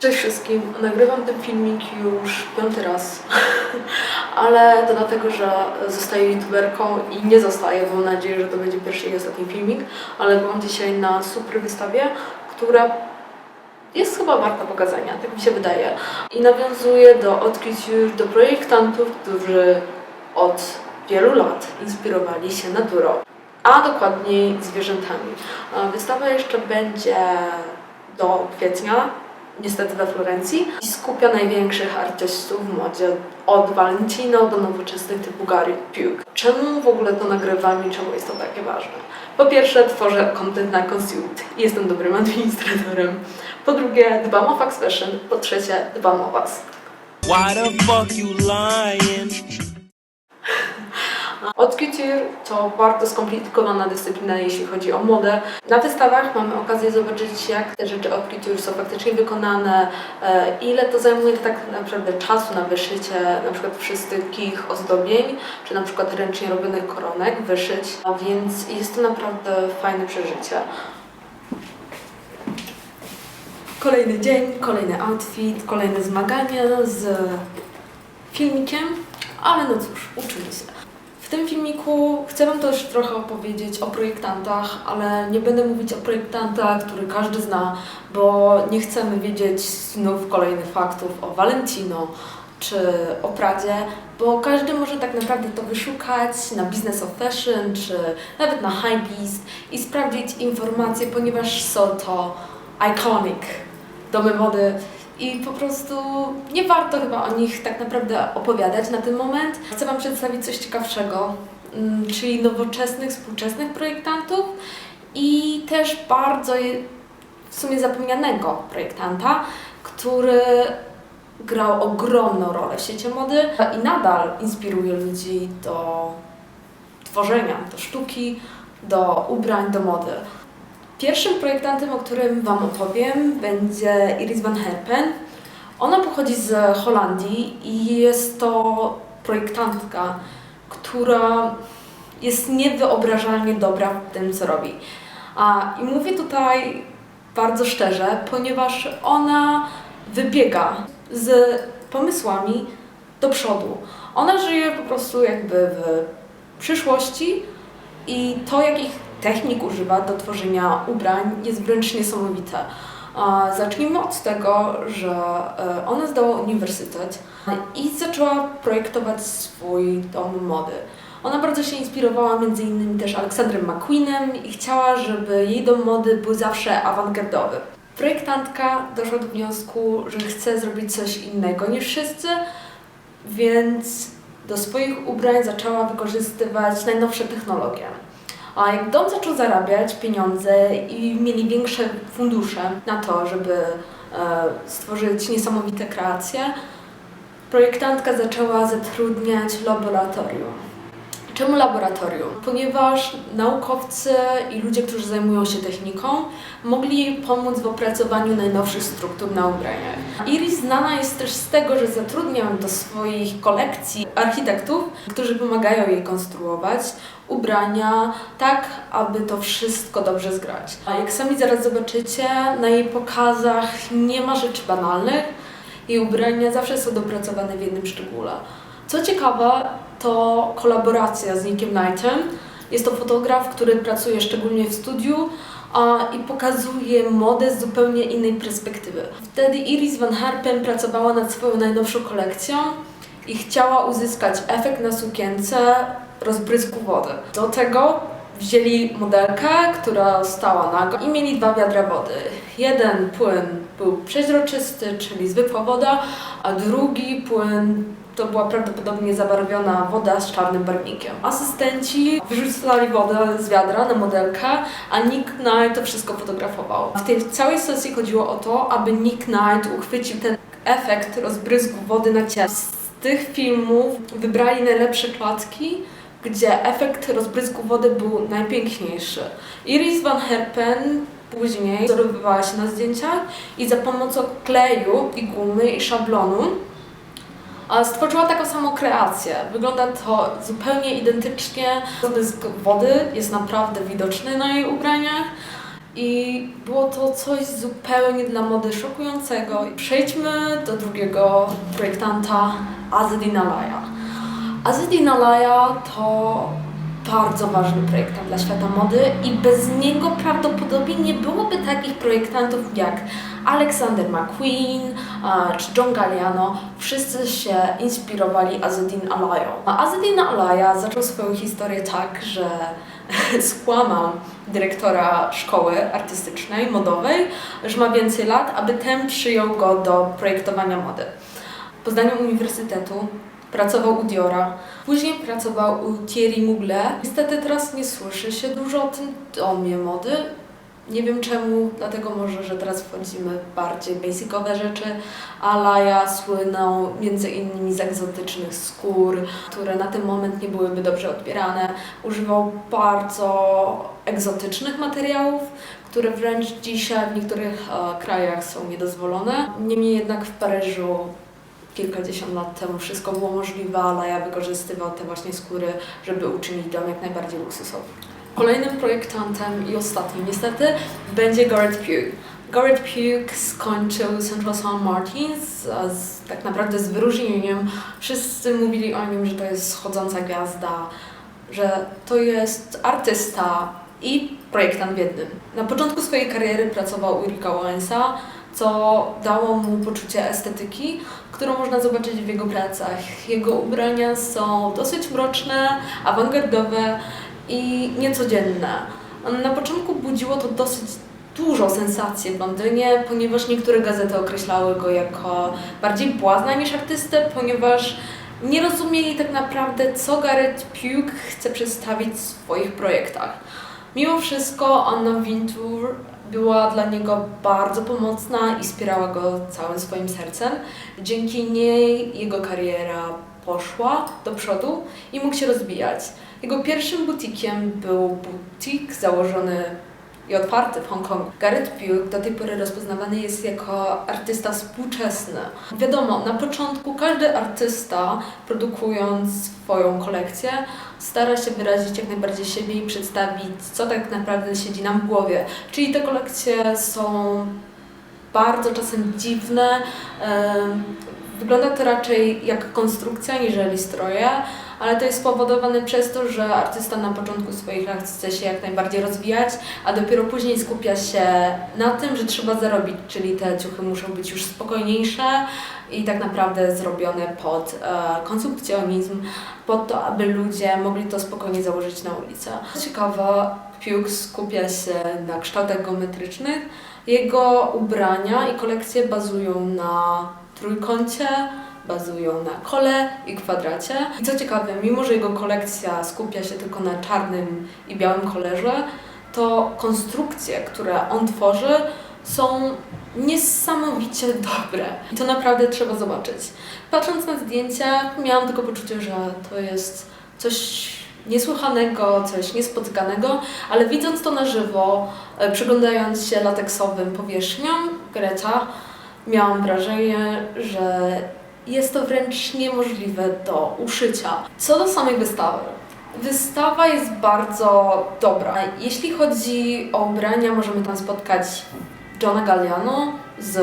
Cześć wszystkim, nagrywam ten filmik już piąty raz, ale to dlatego, że zostaję youtuberką i nie zostaję, bo mam nadzieję, że to będzie pierwszy i ostatni filmik, ale byłam dzisiaj na super wystawie, która jest chyba warta pokazania, tak mi się wydaje. I nawiązuje do odkryć do projektantów, którzy od wielu lat inspirowali się naturą, a dokładniej zwierzętami. Wystawa jeszcze będzie do kwietnia, niestety we Florencji, i skupia największych artystów w modzie, od Valentino do nowoczesnych typu Gary Pugh. Czemu w ogóle to nagrywam i czemu jest to takie ważne? Po pierwsze, tworzę content na Consumed i jestem dobrym administratorem. Po drugie, dbam o fast fashion. Po trzecie, dbam o Was. Why the fuck you lying? Haute couture to bardzo skomplikowana dyscyplina, jeśli chodzi o modę. Na wystawach mamy okazję zobaczyć, jak te rzeczy haute couture są faktycznie wykonane, e, ile to zajmuje tak naprawdę czasu na wyszycie na przykład wszystkich ozdobień, czy na przykład ręcznie robionych koronek, wyszyć, a więc jest to naprawdę fajne przeżycie. Kolejny dzień, kolejny outfit, kolejne zmagania z filmikiem, ale no cóż, uczymy się. Tym filmiku chcę Wam też trochę opowiedzieć o projektantach, ale nie będę mówić o projektantach, który każdy zna, bo nie chcemy wiedzieć znów kolejnych faktów o Valentino czy o Pradzie, bo każdy może tak naprawdę to wyszukać na Business of Fashion czy nawet na Hypebeast i sprawdzić informacje, ponieważ są to iconic domy mody i po prostu nie warto chyba o nich tak naprawdę opowiadać na ten moment. Chcę Wam przedstawić coś ciekawszego, mm, czyli nowoczesnych, współczesnych projektantów i też bardzo w sumie zapomnianego projektanta, który grał ogromną rolę w świecie mody i nadal inspiruje ludzi do tworzenia, do sztuki, do ubrań, do mody. Pierwszym projektantem, o którym Wam opowiem, będzie Iris van Herpen. Ona pochodzi z Holandii i jest to projektantka, która jest niewyobrażalnie dobra w tym, co robi. A, I mówię tutaj bardzo szczerze, ponieważ ona wybiega z pomysłami do przodu. Ona żyje po prostu jakby w przyszłości i to, jakich technik używa do tworzenia ubrań, jest wręcz niesamowite. Zacznijmy od tego, że e, ona zdała uniwersytet i zaczęła projektować swój dom mody. Ona bardzo się inspirowała między innymi też Aleksandrem McQueenem i chciała, żeby jej dom mody był zawsze awangardowy. Projektantka doszła do wniosku, że chce zrobić coś innego niż wszyscy, więc do swoich ubrań zaczęła wykorzystywać najnowsze technologie. A jak dom zaczął zarabiać pieniądze i mieli większe fundusze na to, żeby e, stworzyć niesamowite kreacje, projektantka zaczęła zatrudniać laboratorium. Czemu laboratorium? Ponieważ naukowcy i ludzie, którzy zajmują się techniką, mogli pomóc w opracowaniu najnowszych struktur na ubraniach. Iris znana jest też z tego, że zatrudnia do swoich kolekcji architektów, którzy pomagają jej konstruować ubrania tak, aby to wszystko dobrze zgrać. A jak sami zaraz zobaczycie, na jej pokazach nie ma rzeczy banalnych. Jej ubrania zawsze są dopracowane w jednym szczególe. Co ciekawe, to kolaboracja z Nickiem Knightem. Jest to fotograf, który pracuje szczególnie w studiu a, i pokazuje modę z zupełnie innej perspektywy. Wtedy Iris Van Herpen pracowała nad swoją najnowszą kolekcją i chciała uzyskać efekt na sukience rozbrysku wody. Do tego wzięli modelkę, która stała nago i mieli dwa wiadra wody. Jeden płyn był przeźroczysty, czyli zwykła woda, a drugi płyn to była prawdopodobnie zabarwiona woda z czarnym barwnikiem. Asystenci wyrzucali wodę z wiadra na modelkę, a Nick Knight to wszystko fotografował. W tej całej sesji chodziło o to, aby Nick Knight uchwycił ten efekt rozbryzgu wody na ciele. Z tych filmów wybrali najlepsze klatki, gdzie efekt rozbrysku wody był najpiękniejszy. Iris Van Herpen później wzorowywała się na zdjęciach i za pomocą kleju i gumy i szablonu stworzyła taką samą kreację. Wygląda to zupełnie identycznie. Rozbrysk wody jest naprawdę widoczny na jej ubraniach I było to coś zupełnie dla mody szokującego. Przejdźmy do drugiego projektanta, Azedin Alaya. Azedin Alaya to bardzo ważny projektant dla świata mody i bez niego prawdopodobnie nie byłoby takich projektantów jak Alexander McQueen czy John Galliano. Wszyscy się inspirowali Azedin Alają. Azedin Alaya zaczął swoją historię tak, że skłamał dyrektora szkoły artystycznej, modowej, że ma więcej lat, aby ten przyjął go do projektowania mody. Po zdaniu uniwersytetu pracował u Diora, później pracował u Thierry Mugler. Niestety teraz nie słyszy się dużo o tym domie mody. Nie wiem czemu, dlatego może, że teraz wchodzimy w bardziej basicowe rzeczy. Alaya słynął między innymi z egzotycznych skór, które na ten moment nie byłyby dobrze odbierane. Używał bardzo egzotycznych materiałów, które wręcz dzisiaj w niektórych e, krajach są niedozwolone. Niemniej jednak w Paryżu kilkadziesiąt lat temu wszystko było możliwe, ale ja wykorzystywał te właśnie skóry, żeby uczynić dom jak najbardziej luksusowy. Kolejnym projektantem i ostatnim niestety będzie Garrett Pugh. Garrett Pugh skończył Central Saint Martins z, tak naprawdę z wyróżnieniem. Wszyscy mówili o nim, że to jest schodząca gwiazda, że to jest artysta i projektant w jednym. Na początku swojej kariery pracował u Ricka Owensa, co dało mu poczucie estetyki, którą można zobaczyć w jego pracach. Jego ubrania są dosyć mroczne, awangardowe i niecodzienne. Na początku budziło to dosyć dużo sensacji w Londynie, ponieważ niektóre gazety określały go jako bardziej błazna niż artystę, ponieważ nie rozumieli tak naprawdę, co Gareth Pugh chce przedstawić w swoich projektach. Mimo wszystko Anna Wintour była dla niego bardzo pomocna i wspierała go całym swoim sercem. Dzięki niej jego kariera poszła do przodu i mógł się rozwijać. Jego pierwszym butikiem był butik założony i otwarty w Hongkongu. Gareth Pugh do tej pory rozpoznawany jest jako artysta współczesny. Wiadomo, na początku każdy artysta, produkując swoją kolekcję, stara się wyrazić jak najbardziej siebie i przedstawić, co tak naprawdę siedzi nam w głowie. Czyli te kolekcje są bardzo czasem dziwne. Wygląda to raczej jak konstrukcja niżeli stroje, ale to jest spowodowane przez to, że artysta na początku swoich lat chce się jak najbardziej rozwijać, a dopiero później skupia się na tym, że trzeba zarobić, czyli te ciuchy muszą być już spokojniejsze i tak naprawdę zrobione pod e, konsumpcjonizm, po to, aby ludzie mogli to spokojnie założyć na ulicę. Co ciekawe, Pugh skupia się na kształtach geometrycznych. Jego ubrania i kolekcje bazują na trójkącie, bazują na kole i kwadracie. I co ciekawe, mimo że jego kolekcja skupia się tylko na czarnym i białym kolorze, to konstrukcje, które on tworzy, są niesamowicie dobre. I to naprawdę trzeba zobaczyć. Patrząc na zdjęcia, miałam tylko poczucie, że to jest coś niesłychanego, coś niespotykanego, ale widząc to na żywo, e, przyglądając się lateksowym powierzchniom Greta, miałam wrażenie, że jest to wręcz niemożliwe do uszycia. Co do samej wystawy. Wystawa jest bardzo dobra. Jeśli chodzi o ubrania, możemy tam spotkać Johna Galliano z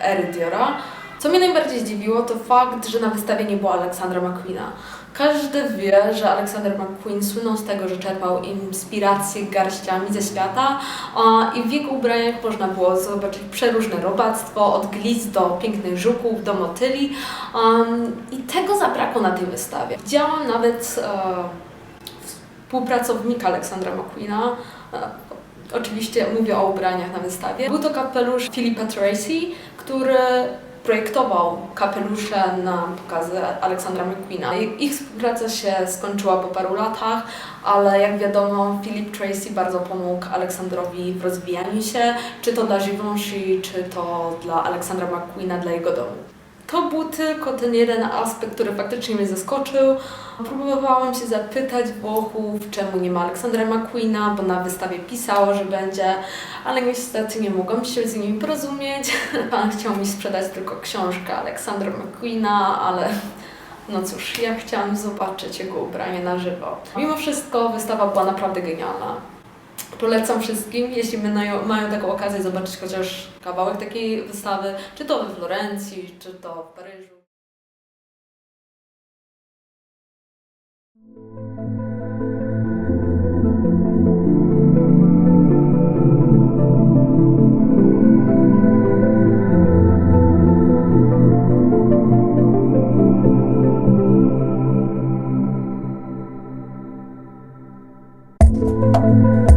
ery Diora. Co mnie najbardziej zdziwiło, to fakt, że na wystawie nie było Aleksandra McQueena. Każdy wie, że Alexander McQueen słynął z tego, że czerpał inspiracje garściami ze świata a, i w jego ubraniach można było zobaczyć przeróżne robactwo, od glist do pięknych żuków, do motyli um, i tego zabrakło na tej wystawie. Widziałam nawet e, współpracownika Aleksandra McQueena, e, Oczywiście mówię o ubraniach na wystawie. Był to kapelusz Philippa Tracy, który projektował kapelusze na pokazy Aleksandra McQueena. Ich współpraca się skończyła po paru latach, ale jak wiadomo Philip Tracy bardzo pomógł Aleksandrowi w rozwijaniu się, czy to dla Givenchy, czy to dla Aleksandra McQueena, dla jego domu. To był tylko ten jeden aspekt, który faktycznie mnie zaskoczył. Próbowałam się zapytać Włochów, czemu nie ma Aleksandra McQueena, bo na wystawie pisało, że będzie, ale niestety nie mogłam się z nimi porozumieć. Pan chciał mi sprzedać tylko książkę Aleksandra McQueena, ale no cóż, ja chciałam zobaczyć jego ubranie na żywo. Mimo wszystko wystawa była naprawdę genialna. Polecam wszystkim, jeśli mają, mają taką okazję zobaczyć chociaż kawałek takiej wystawy, czy to we Florencji, czy to w Paryżu. Bye.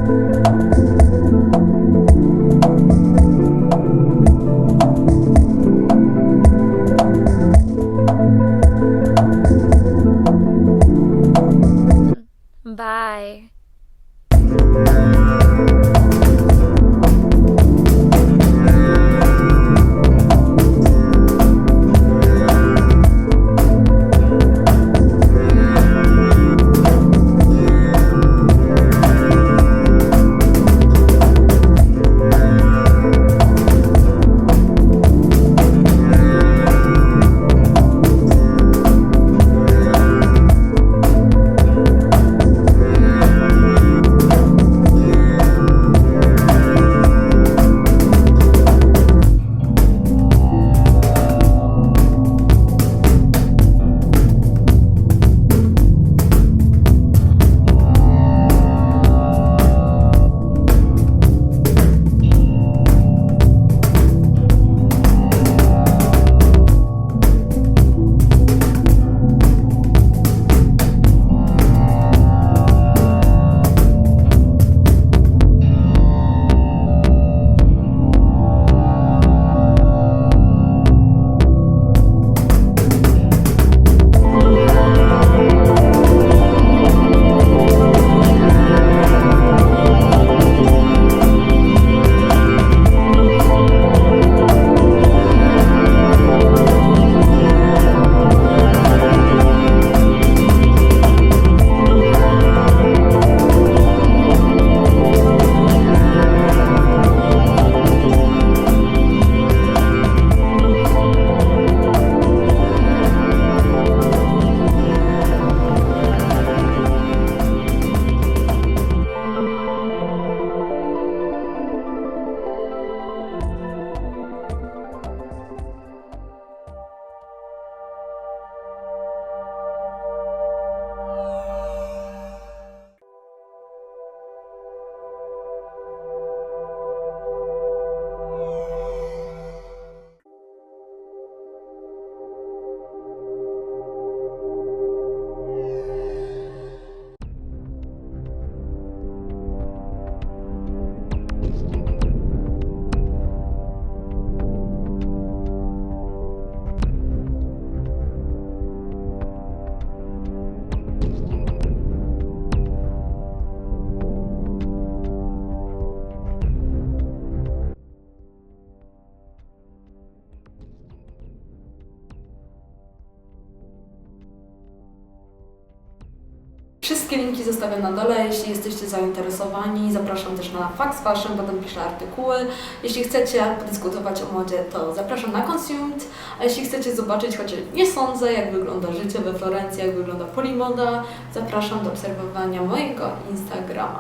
Linki zostawiam na dole, jeśli jesteście zainteresowani. Zapraszam też na Fax Fashion, potem piszę artykuły. Jeśli chcecie podyskutować o modzie, to zapraszam na Consumed. A jeśli chcecie zobaczyć, chociaż nie sądzę, jak wygląda życie we Florencji, jak wygląda Polimoda, zapraszam do obserwowania mojego Instagrama.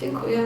Dziękuję.